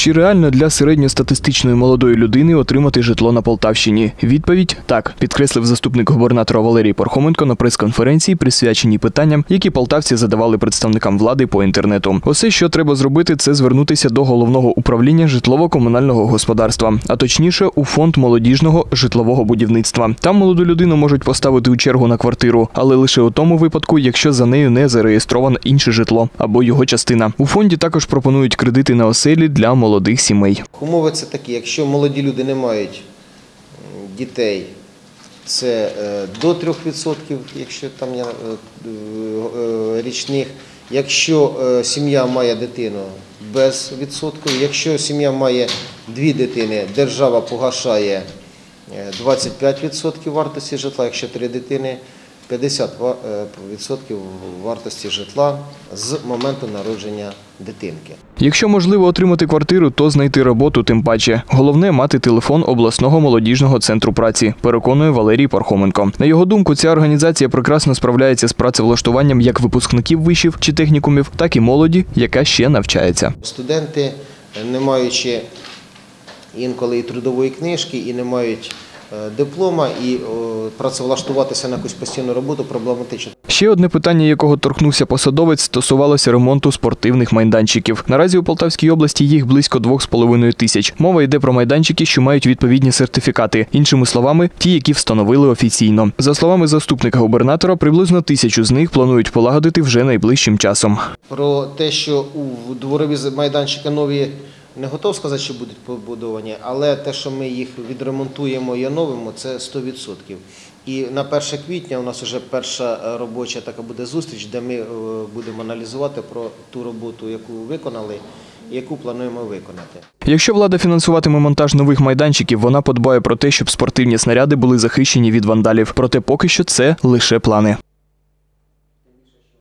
Чи реально для середньостатистичної молодої людини отримати житло на Полтавщині? Відповідь так, підкреслив заступник губернатора Валерій Пархоменко на прес-конференції, присвяченій питанням, які полтавці задавали представникам влади по інтернету. Усе, що треба зробити, це звернутися до головного управління житлово-комунального господарства, а точніше у фонд молодіжного житлового будівництва. Там молоду людину можуть поставити у чергу на квартиру, але лише у тому випадку, якщо за нею не зареєстровано інше житло або його частина. У фонді також пропонують кредити на оселі для молодих сімей. Умови це такі, якщо молоді люди не мають дітей, це е, до 3%, якщо там є е, е, річних. Якщо сім'я має дитину без відсотку, якщо сім'я має дві дитини, держава погашає е, 25% вартості житла, якщо три дитини 50% е, вартості житла з моменту народження дитинки. Якщо можливо отримати квартиру, то знайти роботу тим паче. Головне мати телефон обласного молодіжного центру праці, переконує Валерій Пархоменко. На його думку, ця організація прекрасно справляється з працевлаштуванням як випускників вишів чи технікумів, так і молоді, яка ще навчається. Студенти, не маючи інколи і трудової книжки, і не мають диплома, і працевлаштуватися на якусь постійну роботу проблематично. Ще одне питання, якого торкнувся посадовець, стосувалося ремонту спортивних майданчиків. Наразі у Полтавській області їх близько 2,5 тисяч. Мова йде про майданчики, що мають відповідні сертифікати. Іншими словами, ті, які встановили офіційно. За словами заступника губернатора, приблизно тисячу з них планують полагодити вже найближчим часом. Про те, що у дворові майданчики нові не готов сказати, що будуть побудовані, але те, що ми їх відремонтуємо і оновимо, це 100%. І на 1 квітня у нас вже перша е, робоча така буде зустріч, де ми е, будемо аналізувати про ту роботу, яку виконали, яку плануємо виконати. Якщо влада фінансуватиме монтаж нових майданчиків, вона подбає про те, щоб спортивні снаряди були захищені від вандалів. Проте поки що це лише плани.